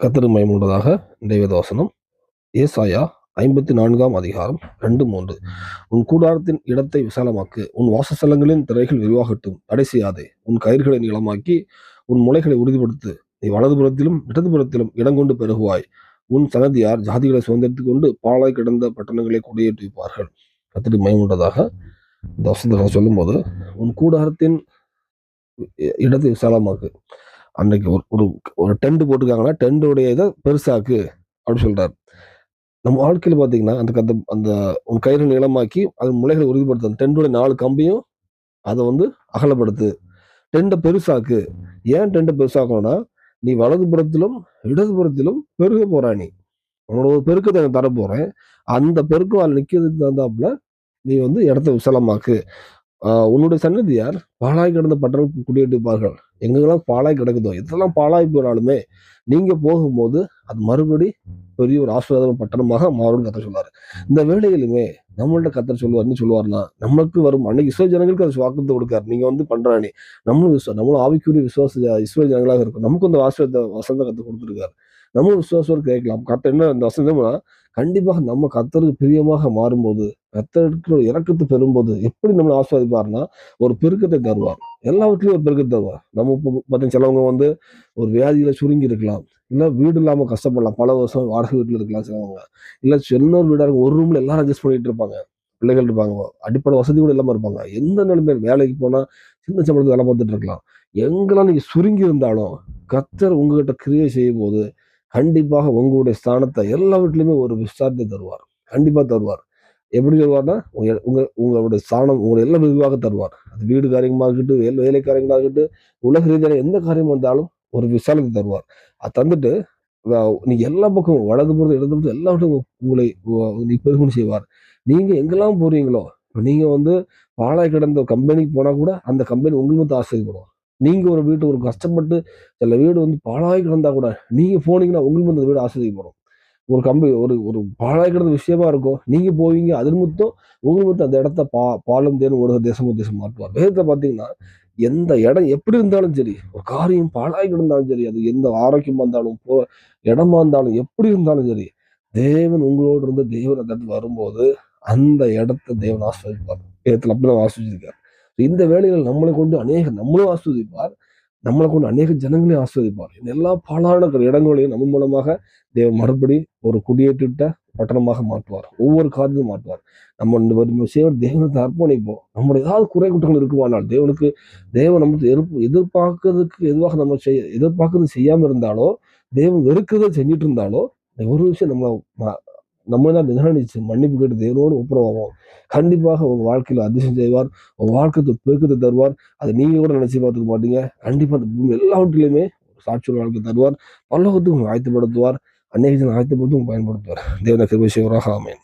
கத்தரு மயமுண்டதாக தேவதோசனம் ஏசாயா ஐம்பத்தி நான்காம் அதிகாரம் ரெண்டு மூன்று. உன் கூடாரத்தின் இடத்தை விசாலமாக்கு உன் வாசஸ்தலங்களின் திரைகள் விரிவாகட்டும் தடை செய்யாதே. உன் கயிர்களை நீளமாக்கி உன் முளைகளை உறுதிப்படுத்து. நீ வலதுபுறத்திலும் இடதுபுறத்திலும் இடங்கொண்டு பெருகுவாய். உன் சனதியார் ஜாதிகளை சுதந்திரத்துக் கொண்டு பாழாய் கிடந்த பட்டணங்களை குடியேற்றி வைப்பார்கள் கத்திரி மயமுண்டதாக இந்த வசனத்தை சொல்லும்போது உன் கூடாரத்தின் இ- இடத்தை விசாலமாக்கு. அன்னைக்கு ஒரு ஒரு ஒரு டென்ட் போட்டிருக்காங்கன்னா டென்ட்டோடைய இதை பெருசாக்கு அப்படின்னு சொல்கிறார் நம்ம வாழ்க்கையில் பார்த்தீங்கன்னா அந்த அந்த அந்த உன் கயிறு நீளமாக்கி அது முளைகளை உறுதிப்படுத்து அந்த டென்ட்டோட நாலு கம்பியும் அதை வந்து அகலப்படுத்து. டென்ட்டை பெருசாக்கு. ஏன் டென்ட்டை பெருசாக்கணும்னா நீ வலதுபுறத்திலும் இடதுபுறத்திலும் பெருக போகிறா நீ உன்னோட ஒரு பெருக்கத்தை நான் தரப்போகிறேன் அந்த பெருக்கம் அதில் நிற்கிறதுக்கு தகுந்தாப்புல நீ வந்து இடத்த விசாலமாக்கு. உன்னுடைய சன்னதியார் பாழாய் கிடந்த பட்டணம் குடியேற்றிப்பார்கள். எங்கெல்லாம் பாலாய் கிடக்குதோ எதெல்லாம் பாலாய் போனாலுமே நீங்க போகும்போது அது மறுபடி பெரிய ஒரு ஆசீர்வாதம் பட்டணமாக மாறும் கதை சொல்றாரு. இந்த வேலையிலுமே நம்மள்ட்ட கத்தர் சொல்லுவார்னு சொல்லுவார்னா நம்மளுக்கு வரும். அன்னைக்கு இஸ்ரோ ஜனங்களுக்கு அது வாக்குறுதி கொடுக்காரு. நீங்க வந்து பண்றானி நம்மளும் விசுவா நம்மளும் ஆவிக்குரிய விசுவாச ஜ- இஸ்ரோ ஜனங்களாக இருக்கும். நமக்கு அந்த வாசத்தை வசந்த கத்து கொடுத்துருக்காரு. நம்மளும் விசுவாசம் கேட்கலாம். கத்த என்ன அந்த வசந்தம்னா கண்டிப்பாக நம்ம கத்தருக்கு பிரியமாக மாறும்போது கத்தருக்கு இறக்கத்தை பெறும்போது எப்படி நம்மளை ஆஸ்வாதிப்பார்னா ஒரு பெருக்கத்தை தருவார். எல்லாவற்றிலையும் ஒரு பெருக்கத்தை நம்ம இப்போ பார்த்தீங்கன்னா சிலவங்க வந்து ஒரு வியாதியில் சுருங்கி இருக்கலாம் இல்லை வீடு இல்லாமல் கஷ்டப்படலாம். பல வருஷம் வாடகை வீட்டில் இருக்கலாம் சிலவங்க. இல்லை சின்ன வீடாக இருக்கும். ஒரு ரூமில் எல்லாரும் அட்ஜஸ்ட் பண்ணிட்டு இருப்பாங்க. பிள்ளைகள் இருப்பாங்க. அடிப்படை வசதி கூட இல்லாமல் இருப்பாங்க. எந்த நிலைமையில் வேலைக்கு போனால் சின்ன சம்பளத்துக்கு வேலை பார்த்துட்டு இருக்கலாம். எங்கெல்லாம் நீங்கள் சுருங்கி இருந்தாலும் கத்தர் உங்ககிட்ட கிரியை செய்யும் போது கண்டிப்பாக உங்களுடைய ஸ்தானத்தை எல்லா வீட்லேயுமே ஒரு விசாரத்தை தருவார். கண்டிப்பாக தருவார். எப்படி சொல்வார்னா உங்க உங்க உங்களுடைய ஸ்தானம் உங்களை எல்லாம் விரிவாக தருவார். அது வீடு காரியமாக இருக்கட்டும் வேலை வேலைக்காரங்களாக இருக்கட்டும் உலக ரீதியான எந்த காரியம் வந்தாலும் ஒரு விசாலத்தை தருவார். அது தந்துட்டு வ- நீங்க எல்லா பக்கமும் வலது புறத்து இடது புறத்து எல்லாவற்றும் உங்களை நீ பெருகுன்னு செய்வார். நீங்க எங்கெல்லாம் போறீங்களோ இப்ப நீங்க வந்து பாழாய் கிடந்த கம்பெனிக்கு போனா கூட அந்த கம்பெனி உங்களுக்கு மட்டும் ஆசைப்படும் நீங்க ஒரு வீட்டு ஒரு கஷ்டப்பட்டு சில வீடு வந்து பாழாய் கிடந்தா கூட நீங்க போனீங்கன்னா உங்களுக்கு அந்த வீடு ஆசைப்படும் ஒரு கம்பி ஒரு ஒரு பாழாய் கிடந்த விஷயமா இருக்கும் நீங்க போவீங்க அது மொத்தம் உங்கள் மொத்தம் அந்த இடத்த பா பாலும் தேனும் ஊடக தேசமும் தேசம் மாற்றுவார். வேதத்தை பாத்தீங்கன்னா எந்த இடம் எப்படி இருந்தாலும் சரி ஒரு காரியம் பாழாய் கிடந்தாலும் சரி அது எந்த ஆரோக்கியமா இருந்தாலும் போ இடமா இருந்தாலும் எப்படி இருந்தாலும் சரி தேவன் உங்களோடு இருந்த தேவன் அந்த இடத்துல வரும்போது அந்த இடத்த தேவன் ஆஸ்வதிப்பார் வேதத்தில் அப்படிதான் ஆஸ்வதிச்சிருக்கார் இந்த வேலைகள் நம்மளை கொண்டு அநேக நம்மளும் ஆஸ்வதிப்பார் நம்மளை கொண்டு அநேக ஜனங்களையும் ஆஸ்வதிப்பார். இந்த எல்லா பாலான இடங்களையும் நம்ம மூலமாக தேவன் மறுபடி ஒரு குடியேற்றிட்ட பட்டணமாக மாற்றுவார். ஒவ்வொரு காரியத்தையும் மாற்றுவார். நம்ம இந்த ஒரு சேவன் தேவனுக்கு அர்ப்பணிப்போம். நம்மளோட ஏதாவது குறை குற்றங்கள் இருக்குமானால் தேவனுக்கு தேவன் நம்ம எதிர்ப்பு எதிர்பார்க்கறதுக்கு எதுவாக நம்ம செய்ய எதிர்பார்க்கறது செய்யாமல் இருந்தாலோ தேவன் வெறுக்கிறத செஞ்சுட்டு இருந்தாலோ ஒரு விஷயம் நம்மளை நம்ம தான் நிதானிச்சு மன்னிப்பு கேட்டு தேவனோடு ஒப்புரவாகும் கண்டிப்பாக உங்கள் வாழ்க்கையில் அதிசயம் செய்வார். உங்கள் வாழ்க்கை பெருக்கத்தை தருவார். அதை நீங்கள் கூட நினச்சி பார்த்துக்க மாட்டீங்க. கண்டிப்பாக அந்த பூமி எல்லாவற்றிலையுமே சாட்சியோட வாழ்க்கை தருவார். பல்லவத்துக்கு உங்களை ஆயத்தப்படுத்துவார். அநேக ஆயத்தப்படுத்தும் பயன்படுத்துவார். தேவன கிருபை சிவராக ஆமேன்.